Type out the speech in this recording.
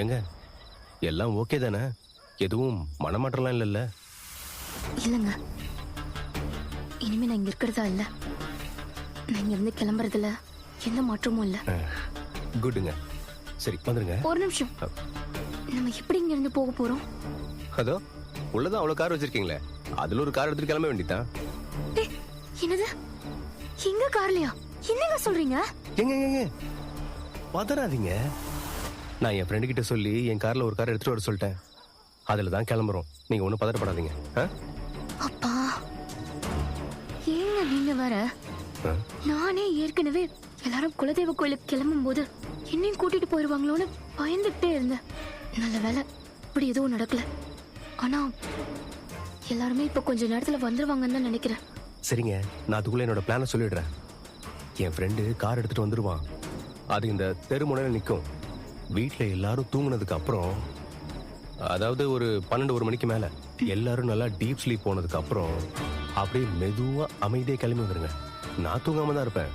ஏங்க எல்லாம் ஓகே தானே? எதுவும் மனமாற்றம்லாம் இல்லைல்ல? இல்லைங்க. இனிமே நான் இங்க இருக்கிறதா இல்ல? நான் இங்க இருந்து கிளம்புறதுல எந்த மாற்றமும் இல்ல. குட்டுங்க. சரி வந்துருங்க. ஒரு நிமிஷம். நம்ம எப்படி இங்க இருந்து போக போறோம்? அதோ உள்ளதான் அவ்வளவு கார் வச்சிருக்கீங்களே. அதுல ஒரு கார் எடுத்துட்டு கிளம்ப வேண்டியதான் டேய், என்னது? எங்க கார்லயா? என்னங்க சொல்றீங்க? எங்க, எங்க பதறாதீங்க. நான் என் ஃப்ரெண்டு கிட்ட சொல்லி என் கார்ல ஒரு கார் எடுத்துட்டு வர சொல்லிட்டேன். அதுல தான் கிளம்புறோம். நீங்க ஒன்றும் பதறப்படாதீங்க ஆ? அப்பா. ஏங்க நீங்க ஆ? நானே ஏற்கனவே எல்லாரும் குலதெய்வ கோயிலுக்கு கிளம்பும் போது என்னையும் கூட்டிட்டு போயிருவாங்களோன்னு பயந்துகிட்டே இருந்தேன். நல்ல வேலை இப்படி எதுவும் நடக்கல. ஆனா எல்லாருமே இப்ப கொஞ்ச நேரத்துல வந்துருவாங்கன்னு தான் நினைக்கிறேன். சரிங்க நான் அதுக்குள்ள என்னோட பிளானை சொல்லிடுறேன். என் ஃப்ரெண்டு கார் எடுத்துட்டு வந்துருவான். அது இந்த தெருமுனையில நிற்கும் வீட்டில் எல்லாரும் தூங்கினதுக்கு அப்புறம் அதாவது ஒரு பன்னெண்டு ஒரு மணிக்கு மேல எல்லாரும் நல்லா டீப் ஸ்லீப் போனதுக்கு அப்புறம் அப்படியே மெதுவா அமைதியே கிளம்பி வந்துருங்க. நான் தூங்காம தான் இருப்பேன்.